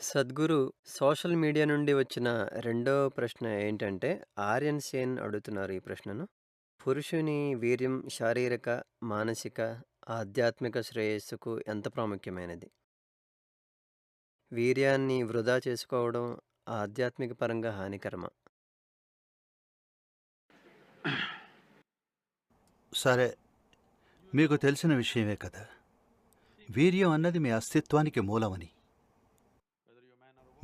Sadhguru social media నుండి వచ్చిన రెండో ప్రశ్న ఏంటంటే, ఆర్యన్ సేన్ అడుగుతున్నారు ఈ ప్రశ్నను. పురుషుని వీర్యం శారీరక, మానసిక, ఆధ్యాత్మిక శ్రేయస్సుకు ఎంత ప్రాముఖ్యమైనది? వీర్యాన్ని వృధా చేసుకోవడం ఆధ్యాత్మిక పరంగా హానికరమ సరే మీకు తెలిసిన విషయమే కదా వీర్యం అన్నది మీ అస్తిత్వానికి మూలమని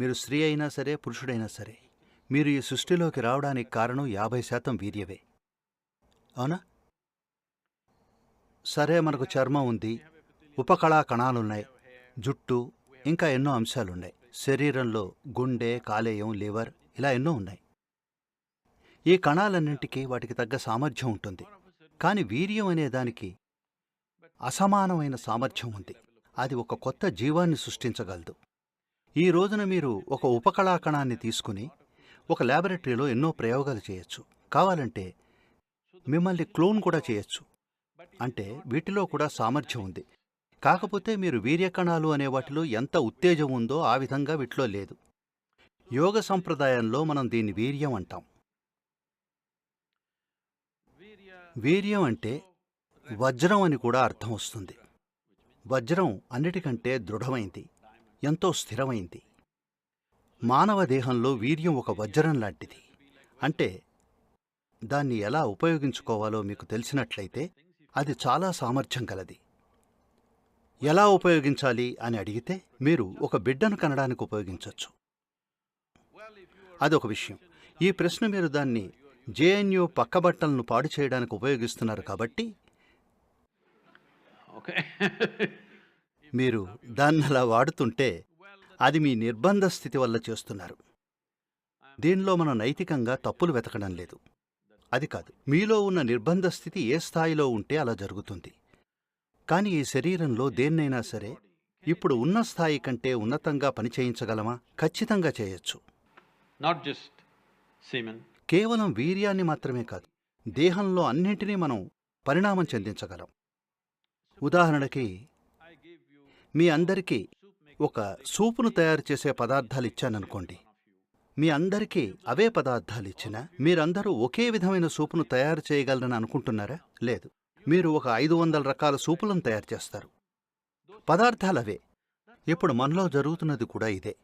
మీరు స్త్రీ అయినా సరే పురుషుడైనా సరే మీరు ఈ సృష్టిలోకి రావడానికి కారణం యాభై శాతం వీర్యవే అవునా? సరే మనకు చర్మం ఉంది ఉపకళా కణాలున్నాయి జుట్టు ఇంకా ఎన్నో అంశాలున్నాయి. శరీరంలో గుండె కాలేయం లివర్ ఇలా ఎన్నో ఉన్నాయి. ఈ కణాలన్నింటికీ వాటికి తగ్గ సామర్థ్యం ఉంటుంది. కాని వీర్యం అనే దానికి అసమానమైన సామర్థ్యం ఉంది. అది ఒక కొత్త జీవాన్ని సృష్టించగలదు. ఈ రోజున మీరు ఒక ఉపకళా కణాన్ని తీసుకుని ఒక ల్యాబొరేటరీలో ఎన్నో ప్రయోగాలు చేయొచ్చు. కావాలంటే మిమ్మల్ని క్లోన్ కూడా చేయొచ్చు. అంటే వీటిలో కూడా సామర్థ్యం ఉంది. కాకపోతే మీరు వీర్యకణాలు అనే వాటిలో ఎంత ఉత్తేజం ఉందో ఆ విధంగా వీటిలో లేదు. యోగ సంప్రదాయంలో మనం దీన్ని వీర్యం అంటాం. వీర్యం అంటే వజ్రం అని కూడా అర్థం వస్తుంది. వజ్రం అన్నిటికంటే దృఢమైంది. ఎంతో స్థిరమైంది. మానవ దేహంలో వీర్యం ఒక వజ్రం లాంటిది. అంటే దాన్ని ఎలా ఉపయోగించుకోవాలో మీకు తెలిసినట్లయితే అది చాలా సామర్థ్యం కలది ఎలా ఉపయోగించాలి అని అడిగితే మీరు ఒక బిడ్డను కనడానికి ఉపయోగించవచ్చు అదొక విషయం. ఈ ప్రశ్న మీరు దాన్ని జేఎన్యూ పక్కబట్టలను పాడు చేయడానికి ఉపయోగిస్తున్నారు కాబట్టి మీరు దాన్ని అలా వాడుతుంటే అది మీ నిర్బంధ స్థితి వల్ల చేస్తున్నారు. దీనిలో మనం నైతికంగా తప్పులు వెతకడం లేదు. అది కాదు మీలో ఉన్న నిర్బంధ స్థితి ఏ స్థాయిలో ఉంటే అలా జరుగుతుంది. కానీ ఈ శరీరంలో దేన్నైనా సరే ఇప్పుడు ఉన్న స్థాయి కంటే ఉన్నతంగా పనిచేయించగలమా ఖచ్చితంగా చేయొచ్చు. Just semen. కేవలం వీర్యాన్ని మాత్రమే కాదు దేహంలో అన్నింటినీ మనం పరిణామం చెందించగలం. ఉదాహరణకి మీ అందరికీ ఒక సూపును తయారు చేసే పదార్థాలు ఇచ్చాననుకోండి. మీ అందరికీ అవే పదార్థాలు ఇచ్చినా మీరందరూ ఒకే విధమైన సూపును తయారు చేయగలరని అనుకుంటున్నారా? లేదు. మీరు ఒక ఐదు వందల రకాల సూపులను తయారు చేస్తారు. పదార్థాలవే. ఇప్పుడు మనలో జరుగుతున్నది కూడా ఇదే.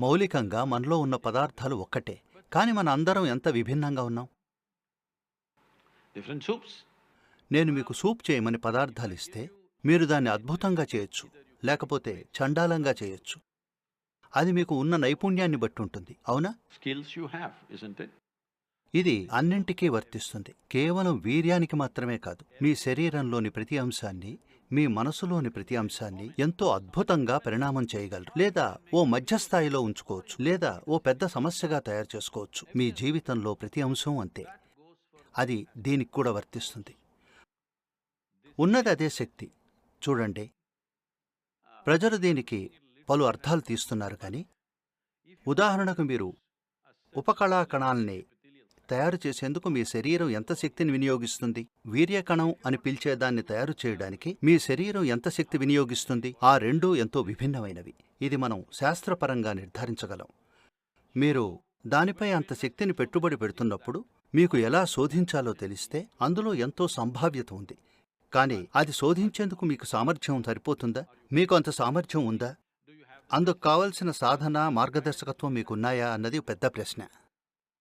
మౌలికంగా మనలో ఉన్న పదార్థాలు ఒక్కటే. కాని మన అందరం ఎంత విభిన్నంగా ఉన్నాం. నేను మీకు సూప్ చేయమని పదార్థాలు ఇస్తే మీరు దాన్ని అద్భుతంగా చేయొచ్చు. లేకపోతే చండాలంగా చేయొచ్చు. అది మీకు ఉన్న నైపుణ్యాన్ని బట్టి ఉంటుంది అవునా have, isn't it? ఇది అన్నింటికీ వర్తిస్తుంది. కేవలం వీర్యానికి మాత్రమే కాదు. మీ శరీరంలోని ప్రతి అంశాన్ని మీ మనసులోని ప్రతి అంశాన్ని ఎంతో అద్భుతంగా పరిణామం చేయగలరు. లేదా ఓ మధ్యస్థాయిలో ఉంచుకోవచ్చు. లేదా ఓ పెద్ద సమస్యగా తయారు చేసుకోవచ్చు. మీ జీవితంలో ప్రతి అంశం అంతే. అది దీనికి కూడా వర్తిస్తుంది. ఉన్నది అదే శక్తి. చూడండి. ప్రజలు దీనికి పలు అర్థాలు తీస్తున్నారు కానీ ఉదాహరణకు మీరు ఉపకళా కణాల్ని తయారు చేసేందుకు మీ శరీరం ఎంత శక్తిని వినియోగిస్తుంది? వీర్యకణం అని పిలిచే దాన్ని తయారు చేయడానికి మీ శరీరం ఎంత శక్తి వినియోగిస్తుంది? ఆ రెండూ ఎంతో విభిన్నమైనవి. ఇది మనం శాస్త్రపరంగా నిర్ధారించగలం. మీరు దానిపై అంత శక్తిని పెట్టుబడి పెడుతున్నప్పుడు మీకు ఎలా శోధించాలో తెలిస్తే అందులో ఎంతో సంభావ్యత ఉంది. కానీ అది శోధించేందుకు మీకు సామర్థ్యం సరిపోతుందా? మీకు అంత సామర్థ్యం ఉందా? అందుకు కావలసిన సాధన మార్గదర్శకత్వం మీకున్నాయా అన్నది పెద్ద ప్రశ్న.